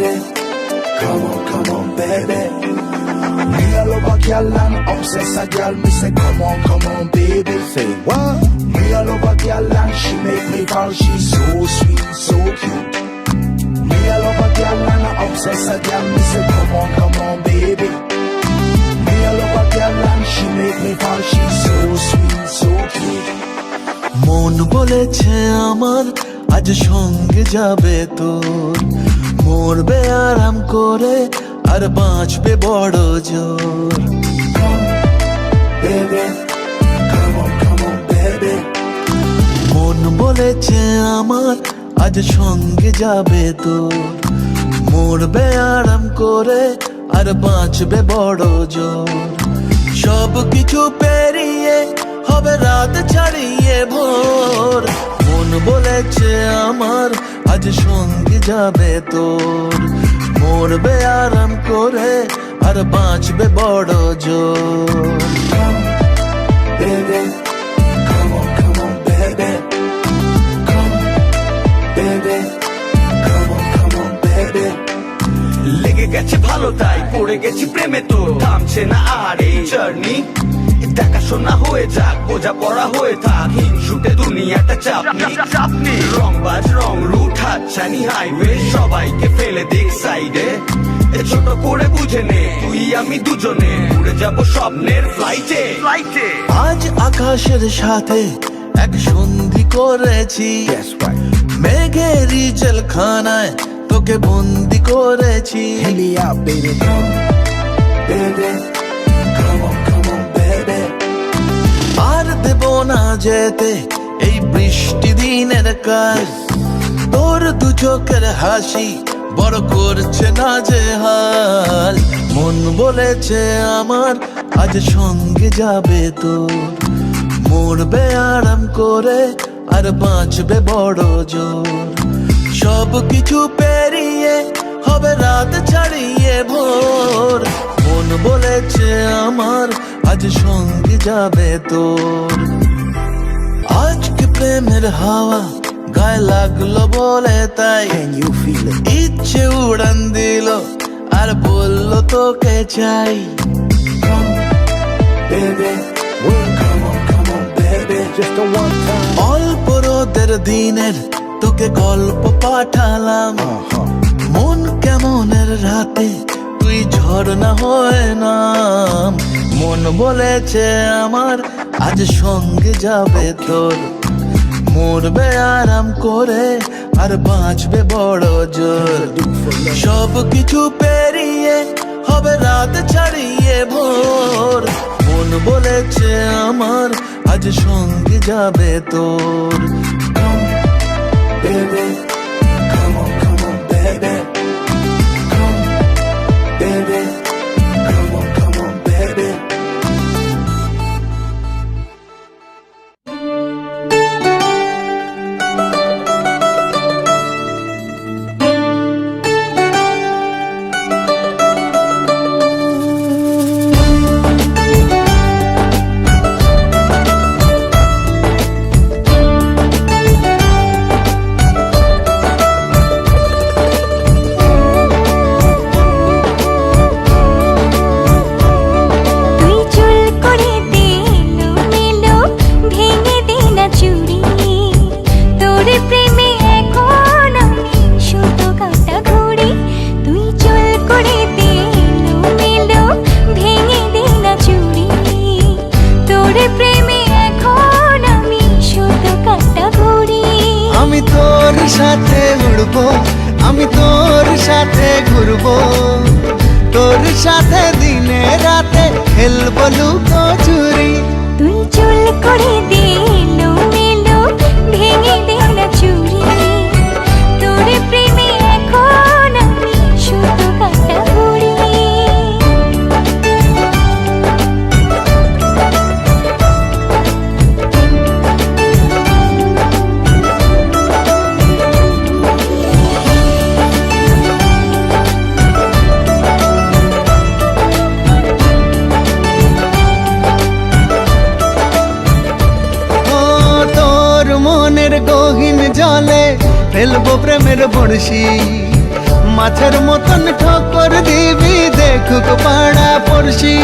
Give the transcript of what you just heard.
Come on, come on, baby. Me a love a girl and obsess a girl. Me say, come on, come on, baby. Say what? Me a love a girl and she make me fall. She's so sweet, so cute. Me a love a girl and I obsess a girl. Me say, come on, come on, baby. Me a love a girl and she make me fall. She's so sweet, so cute. মন বলেছে আমার আজ সঙ্গে যাবে তোর মরবে আরাম করে আর বাঁচবে বড় জোর. মন বলেছে আমার, আজ সঙ্গে যাবে তোর মরবে আরাম করে, আর বাঁচবে বড় জোর। সব কিছু পেরিয়ে হবে রাত ছাড়িয়ে ভোর। মন বলেছে আমার আজ সঙ্গে যাবে তোর। মরবে আরাম করে আর বাঁচবে বড় জোর। Baby, come on, come on, baby. Come, baby, come on, come on, baby. লেগে গেছে ভালো তাই পড়ে গেছি প্রেমে তো থামছে না আর এই জার্নি দেখাশোনা হয়ে যাক বোঝা পড়া হয়ে থাক। হিংসুটে দুনিয়াটা চাপনি চাপনি রং বাজ রং রুট হাতছানি হাইওয়ে সবাইকে ফেলে দিক সাইডে এ ছোট করে বুঝে নে তুই আমি দুজনে। উড়ে যাব স্বপ্নের ফ্লাইটে ফ্লাইটে আজ আকাশের সাথে এক সন্ধি করেছি. মেঘেরই জেলখানায় তোকে বন্দি করেছি। Hang me out, দেব না যেতে, এই বৃষ্টি দিনের কাজ। তোর দু চোখের হাসি বড় করছে না যে হাল। মন বলেছে আমার আজ সঙ্গে যাবে তোর। মরবে আরাম করে আর বাঁচবে বড় জোর। সব কিছু পেরিয়ে হবে রাত ছাড়িয়ে ভোর। মন বলেছে আমার আজ সঙ্গে যাবে তোর। আজকে প্রেমের হাওয়া গায়ে লাগল বলে তাই Can you feel ইচ্ছে উড়ান দিল আর বলল তোকে চাই. অল্প রোদের দিনের তোকে গল্প পাঠালাম। Uh-huh. মন কেমনের রাতে তুই ঝর্ণা হয় নাম। মন বলেছে আমার আজ সঙ্গে যাবে তোর। মরবে আরাম করে আর বাঁচবে বড় জোর। সব কিছু পেরিয়ে হবে রাত ছাড়িয়ে ভোর। মন বলেছে আমার আজ সঙ্গে যাবে তোর। Baby, উড়বো আমি তোর সাথে ঘুরবো। তোর সাথে দিনে রাতে খেলব লুকো চুরি তুই চুল করে ফেলব প্রেমের বড়শি। মাছের মতন ঠকর দিবি দেখুক পাড়া পড়শি।